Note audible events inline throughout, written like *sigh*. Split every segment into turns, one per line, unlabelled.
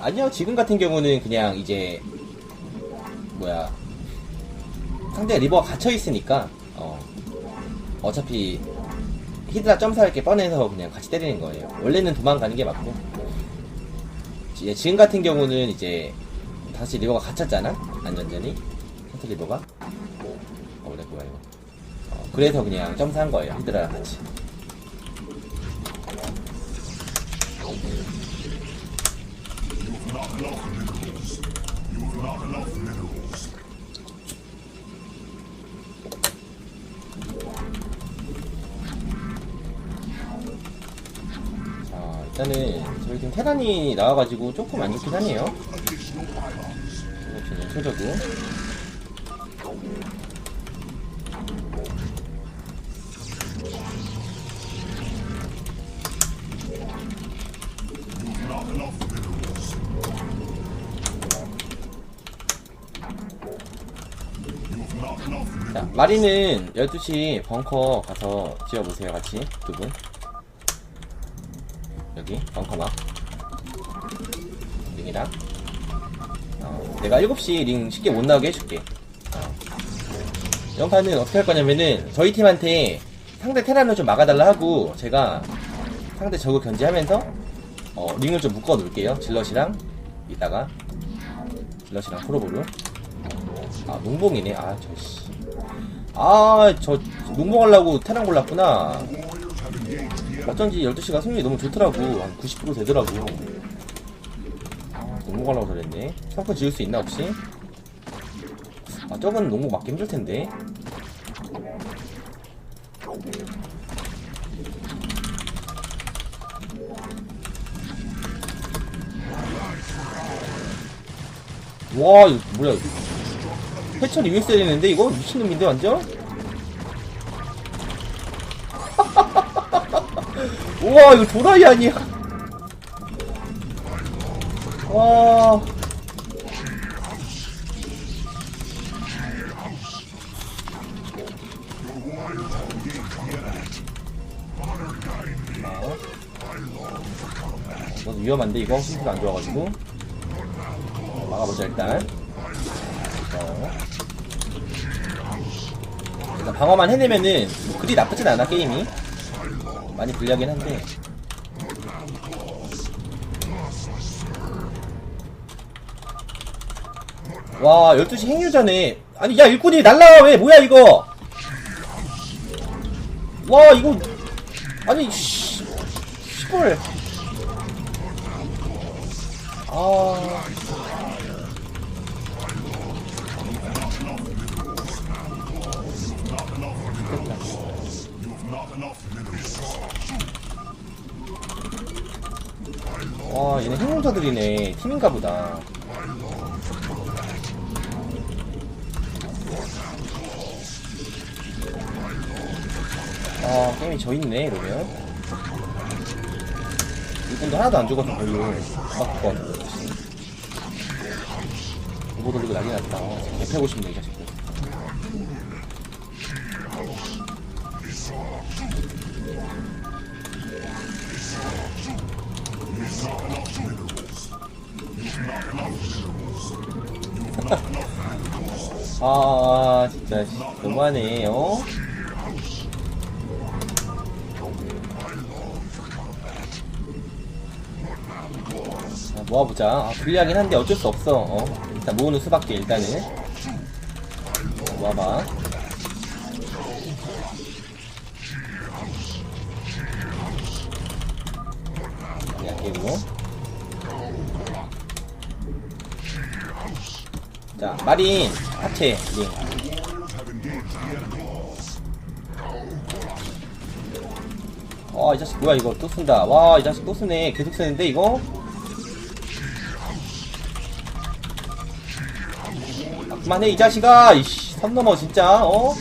아니요, 지금 같은 경우는 그냥 이제, 뭐야. 상대 리버가 갇혀있으니까, 어. 어차피, 히드라 점사할 게 뻔해서 그냥 같이 때리는 거예요. 원래는 도망가는 게 맞고. 이제 지금 같은 경우는 이제, 다시 리버가 갇혔잖아? 안전전이. 상대 리버가. 어, 그래, 뭐야, 이거. 어, 그래서 그냥 점사한 거예요. 히드라랑 같이. 자, 일단은 저희 지금 테란이 나와가지고 조금 안 좋긴 하네요. 이거 최저도. 자, 마리는 12시 벙커 가서 지어보세요, 같이. 두 분. 여기, 벙커막. 링이랑. 어, 내가 7시 링 쉽게 못 나오게 해줄게. 어. 이번 판은 어떻게 할 거냐면은, 저희 팀한테 상대 테란을 좀 막아달라 하고, 제가 상대 저그 견제하면서, 어, 링을 좀 묶어 놓을게요. 질럿이랑, 이따가. 질럿이랑 프로볼로. 아, 농봉이네. 아, 저, 씨. 아, 저, 농봉하려고 테란 골랐구나. 어쩐지 12시가 승률이 너무 좋더라고. 한 90% 되더라고. 아, 농봉하려고 그랬네. 성큼 지을 수 있나, 혹시? 아, 저건 농봉 맞기 힘들 텐데. 와, 이거 뭐야. 해철 이겼어야 되는데, 이거? 미친놈인데, 완전? *laughs* 우와, 이거 도라이 아니야. 와. 너도 위험한데, 이거? 힌트가 안 좋아가지고. 막아보자, 일단. 어. 일단 방어만 해내면은 뭐 그리 나쁘진 않아 게임이. 많이 불리하긴 한데. 와 12시 행유전에. 아니 야 일꾼이 날라와. 왜? 뭐야 이거? 와 이거. 아니 씨. 시골. 아 와 얘네 행운자들이네. 팀인가 보다. 아 게임이 져있네 이러면. 이분도 하나도 안 죽어서 별로. 막을 것 같은데 오버 돌리고 난리 났다. 개패고 싶네 이 자식 아 진짜 씨, 너무하네 어? 자, 모아보자 아, 불리하긴 한데 어쩔 수 없어 어? 일단 모으는 수밖에 일단은 모아봐 그냥 깨고 자 마린 하체 링 와, 이 자식 뭐야, 이거 또 쓴다. 와, 이 자식 또 쓰네. 계속 쓰는데, 이거? 아, 그만해, 이 자식아! 이씨, 선 넘어, 진짜, 어?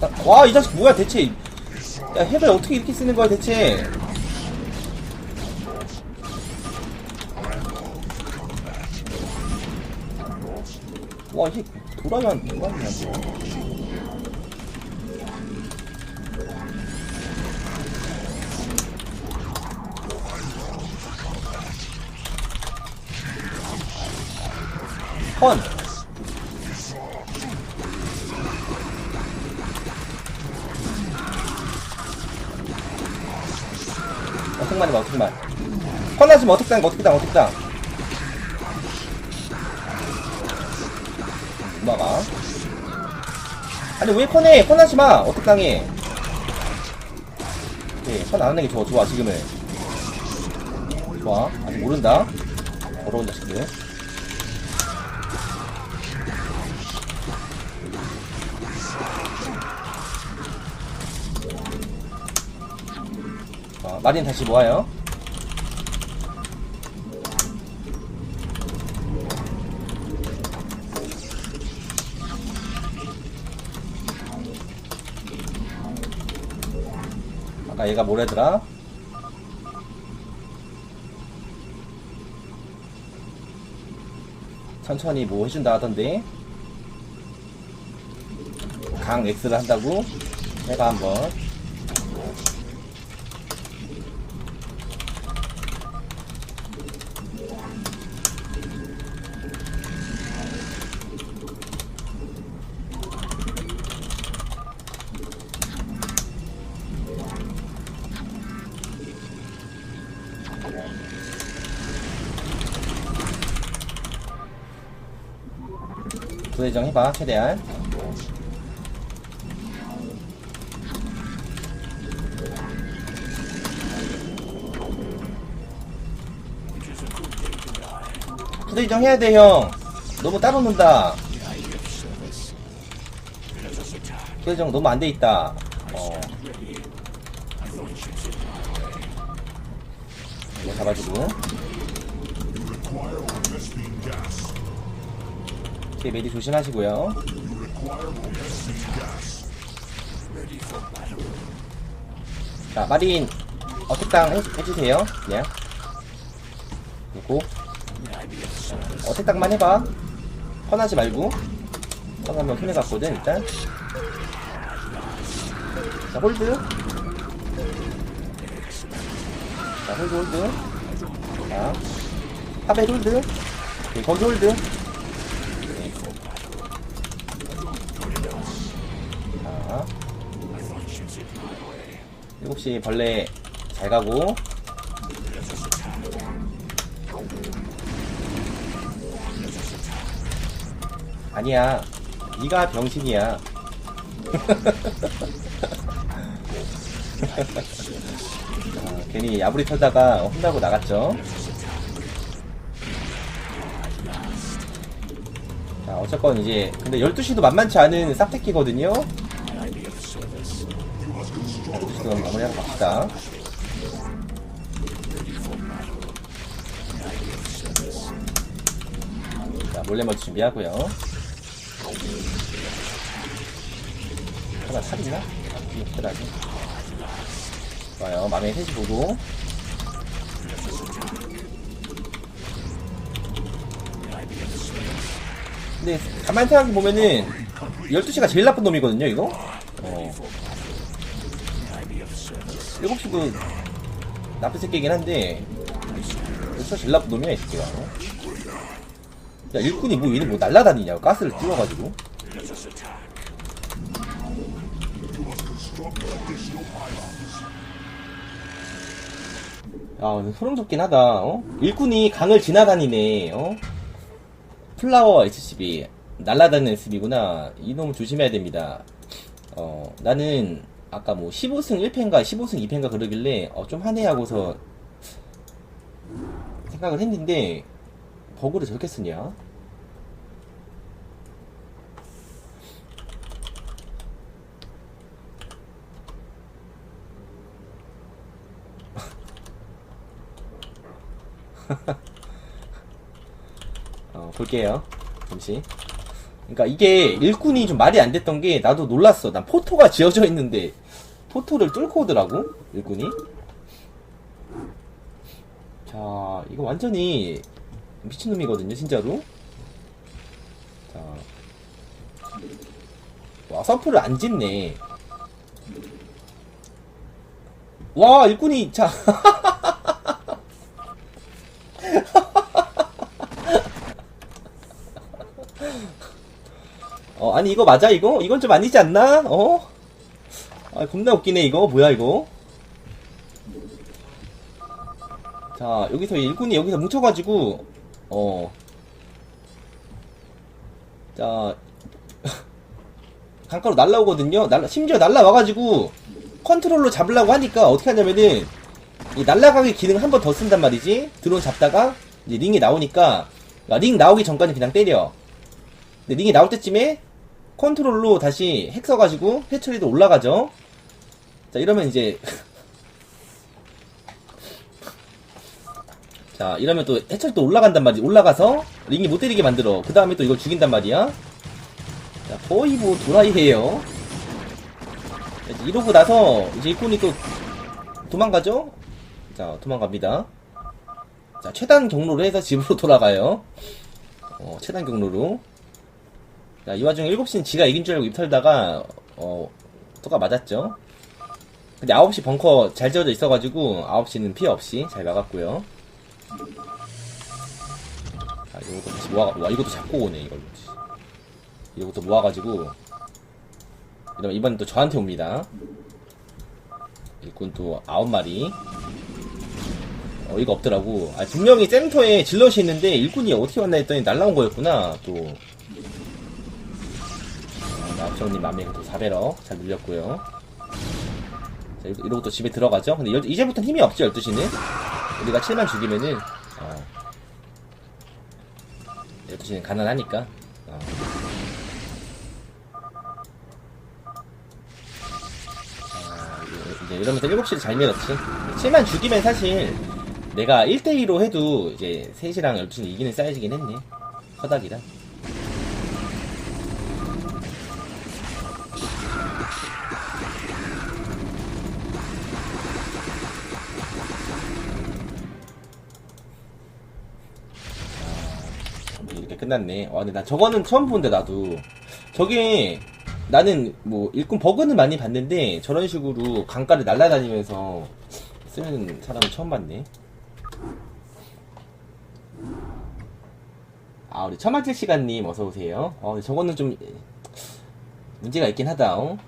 아, 와, 이 자식 뭐야, 대체. 야 헤드 어떻게 이렇게 쓰는 거야 대체 와이 돌아야 안 되는 거 아니야 헌! 어택만 해봐, 어택만. 턴하지면 어택 당, 어택당, 어택당. 막아. 아니, 왜 턴해? 턴하지 마! 어택 당해. 오케이, 턴안 하는 게 좋아, 좋아, 지금은. 좋아. 아직 모른다. 어려운 자식들. 마린 다시 모아요. 아까 얘가 뭐래더라? 천천히 뭐 해준다 하던데 강 X를 한다고 내가 한번 부대정 해봐 최대한. 부대정 해야 돼형. 너무 따로 논다. 부대정 너무 안 돼 있다. 어. 이거 잡아주고 오케이 메디 조심하시고요. 자 마린 어택당 해, 해주세요. 그냥 그리고 어택당만 해봐. 턴하지 말고. 턴하면 큰일 같거든 일단. 자 홀드. 자 홀드 홀드. 자 탑에 홀드. 거기 홀드 7시 벌레 잘 가고. 아니야. 네가 병신이야. 아, *laughs* 괜히 야부리 털다가 혼나고 나갔죠. 자 어쨌건 이제 근데 12시도 만만치 않은 싹테키거든요 12시도 마무리하러 갑시다. 자 몰래 먼저 준비하고요. 하나 살 있나? 아, 이쁘다지. 좋아요. 맘에 셋이 보고. 근데 가만히 생각해 보면은 12시가 제일 나쁜 놈이거든요 이거 7시도 나쁜 새끼긴 한데 12시가 제일 나쁜 놈이야 이 새끼가. 야 일꾼이 뭐 얘는 뭐 날라다니냐? 가스를 띄워가지고. 야 오늘 소름 돋긴 하다 어? 일꾼이 강을 지나다니네 어? 플라워 SCB 날라다니는 SCB구나. 이놈을 조심해야 됩니다. 어 나는 아까 뭐 15승 1패인가 15승 2패인가 그러길래 어, 좀 하네 하고서 생각을 했는데 버그를 저렇게 쓰냐 *laughs* 어, 볼게요. 잠시. 그러니까 이게 일꾼이 좀 말이 안 됐던 게 나도 놀랐어. 난 포토가 지어져 있는데 포토를 뚫고 오더라고 일꾼이. 자, 이거 완전히 미친놈이거든요, 진짜로. 자. 와, 서프를 안 짓네. 와, 일꾼이, 자. *laughs* 어, 아니, 이거 맞아, 이거? 이건 좀 아니지 않나? 어? 아, 겁나 웃기네, 이거. 뭐야, 이거? 자, 여기서 일꾼이 여기서 뭉쳐가지고, 어. 자, *laughs* 강가로 날라오거든요? 날라, 심지어 날라와가지고, 컨트롤로 잡으려고 하니까 어떻게 하냐면은, 이 날라가기 기능 한 번 더 쓴단 말이지? 드론 잡다가, 이제 링이 나오니까, 아, 링 나오기 전까지 그냥 때려. 근데 링이 나올 때쯤에, 컨트롤로 다시 핵 써가지고, 해처리도 올라가죠? 자, 이러면 이제, 자, 이러면 또 해철이 또 올라간단 말이지. 올라가서 링이 못 때리게 만들어. 그 다음에 또 이걸 죽인단 말이야. 자, 거의 뭐 도라이해요. 이러고 나서 이제 일꾼이 또 도망가죠? 자, 도망갑니다. 자, 최단 경로로 해서 집으로 *laughs* 돌아가요. 어, 최단 경로로. 자, 이 와중에 7시는 지가 이긴 줄 알고 입 털다가, 어, 또가 맞았죠. 근데 9시 벙커 잘 지어져 있어가지고, 9시는 피해 없이 잘 막았고요. 자, 이것도 다시 모아, 와, 이것도 잡고 오네, 이걸로. 이것도 모아가지고, 이러면 이번엔 또 저한테 옵니다. 일꾼 또 아홉 마리. 어이가 없더라고. 아, 분명히 센터에 질럿이 있는데, 일꾼이 어떻게 왔나 했더니 날라온 거였구나, 또. 아, 나업정님 맘에 또 4배럭 잘 눌렸고요. 자, 이러- 이러고 또 집에 들어가죠? 근데 열- 이제부터는 힘이 없지, 12시는. 우리가 7만 죽이면은, 어. 12시는 가난하니까. 어. 아, 이제- 이러면서 7시를 잘 밀었지. 7만 죽이면 사실 내가 1대2로 해도 이제 3시랑 12시는 이기는 사이즈긴 했네. 허닥이라. 이렇게 끝났네. 와, 근데 나 저거는 처음 본데, 나도. 저게, 나는 뭐, 일꾼 버그는 많이 봤는데, 저런 식으로 강가를 날아다니면서 쓰는 사람은 처음 봤네. 아, 우리 처마질 시간님 어서오세요. 어, 저거는 좀, 문제가 있긴 하다, 어?